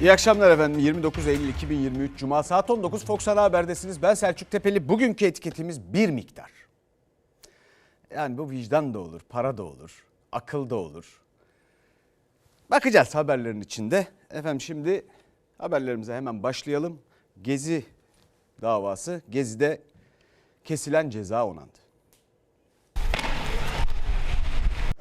İyi akşamlar efendim. 29 Eylül 2023 Cuma saat 19 Fox Ana Haber'desiniz. Ben Selçuk Tepeli. Bugünkü etiketimiz bir miktar. Yani bu vicdan da olur, para da olur, akıl da olur. Bakacağız haberlerin içinde. Efendim şimdi haberlerimize hemen başlayalım. Gezi davası, Gezi'de kesilen ceza onandı.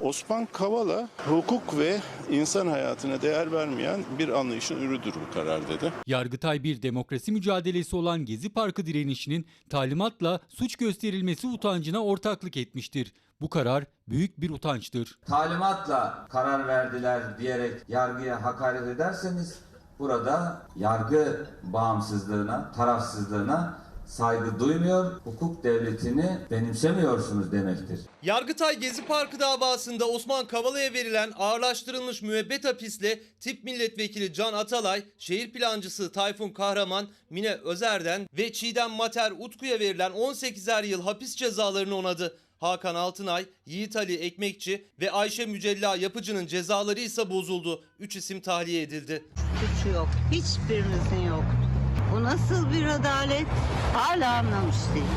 Osman Kavala hukuk ve insan hayatına değer vermeyen bir anlayışın ürüdür bu karar dedi. Yargıtay bir demokrasi mücadelesi olan Gezi Parkı direnişinin talimatla suç gösterilmesi utancına ortaklık etmiştir. Bu karar büyük bir utançtır. talimatla karar verdiler diyerek yargıya hakaret ederseniz burada yargı bağımsızlığına, tarafsızlığına saygı duymuyor, hukuk devletini benimsemiyorsunuz demektir. Yargıtay Gezi Parkı davasında Osman Kavala'ya verilen ağırlaştırılmış müebbet hapisle tip milletvekili Can Atalay, şehir plancısı Tayfun Kahraman, Mine Özer'den ve Çiğdem Mater Utku'ya verilen 18'er yıl hapis cezalarını onadı. Hakan Altınay, Yiğit Ali Ekmekçi ve Ayşe Mücella Yapıcı'nın cezaları ise bozuldu. 3 isim tahliye edildi. suçu yok. Hiçbirinizin yoktu. Bu nasıl bir adalet? Hala anlamış değilim.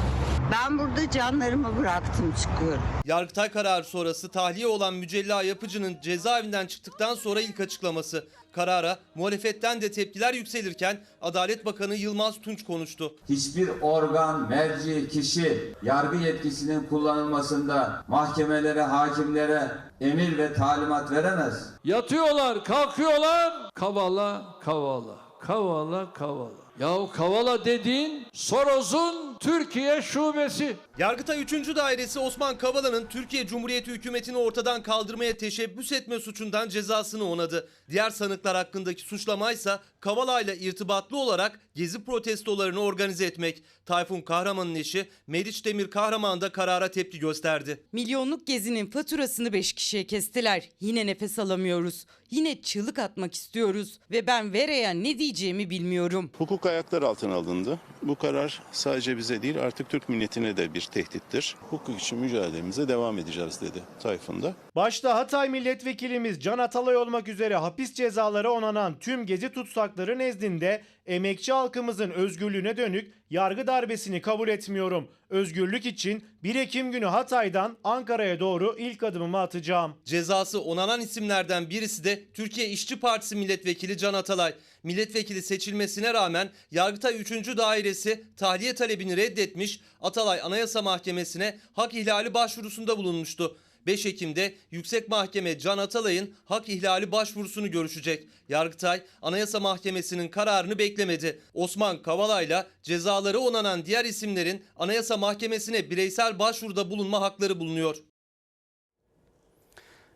Ben burada canlarımı bıraktım çıkıyorum. Yargıtay kararı sonrası tahliye olan Mücella Yapıcı'nın cezaevinden çıktıktan sonra ilk açıklaması. Karara muhalefetten de tepkiler yükselirken Adalet Bakanı Yılmaz Tunç konuştu. Hiçbir organ, merci, kişi yargı yetkisinin kullanılmasında mahkemelere, hakimlere emir ve talimat veremez. Yatıyorlar, kalkıyorlar. Kavala, kavala, kavala, kavala. Yahu kavala dediğin Soros'un Türkiye şubesi. Yargıtay 3. Dairesi Osman Kavala'nın Türkiye Cumhuriyeti hükümetini ortadan kaldırmaya teşebbüs etme suçundan cezasını onadı. Diğer sanıklar hakkındaki suçlamaysa Kavala ile irtibatlı olarak gezi protestolarını organize etmek. Tayfun Kahraman'ın eşi Meriç Demir Kahraman da karara tepki gösterdi. Milyonluk gezinin faturasını 5 kişiye kestiler. Yine nefes alamıyoruz. Yine çığlık atmak istiyoruz ve ben Vera'ya ne diyeceğimi bilmiyorum. Hukuk ayaklar altına alındı. Bu karar sadece bize değil artık Türk milletine de bir tehdittir. Hukuk için mücadelemize devam edeceğiz dedi Tayfun da. Başta Hatay milletvekilimiz Can Atalay olmak üzere hapis cezaları onanan tüm gezi tutsakları nezdinde emekçi halkımızın özgürlüğüne dönük yargı darbesini kabul etmiyorum. Özgürlük için 1 Ekim günü Hatay'dan Ankara'ya doğru ilk adımımı atacağım. Cezası onanan isimlerden birisi de Türkiye İşçi Partisi milletvekili Can Atalay. Milletvekili seçilmesine rağmen Yargıtay 3. Dairesi tahliye talebini reddetmiş, Atalay Anayasa Mahkemesi'ne hak ihlali başvurusunda bulunmuştu. 5 Ekim'de Yüksek Mahkeme Can Atalay'ın hak ihlali başvurusunu görüşecek. Yargıtay Anayasa Mahkemesi'nin kararını beklemedi. Osman Kavala'yla cezaları onanan diğer isimlerin Anayasa Mahkemesi'ne bireysel başvuruda bulunma hakları bulunuyor.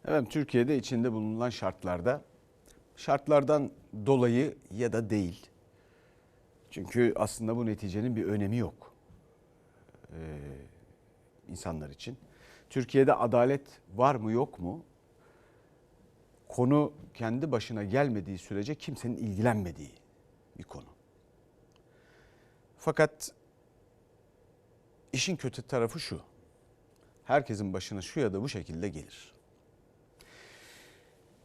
Efendim Türkiye'de içinde bulunan şartlarda şartlardan dolayı ya da değil. Çünkü aslında bu neticenin bir önemi yok ee, insanlar için. Türkiye'de adalet var mı yok mu? Konu kendi başına gelmediği sürece kimsenin ilgilenmediği bir konu. Fakat işin kötü tarafı şu. Herkesin başına şu ya da bu şekilde gelir.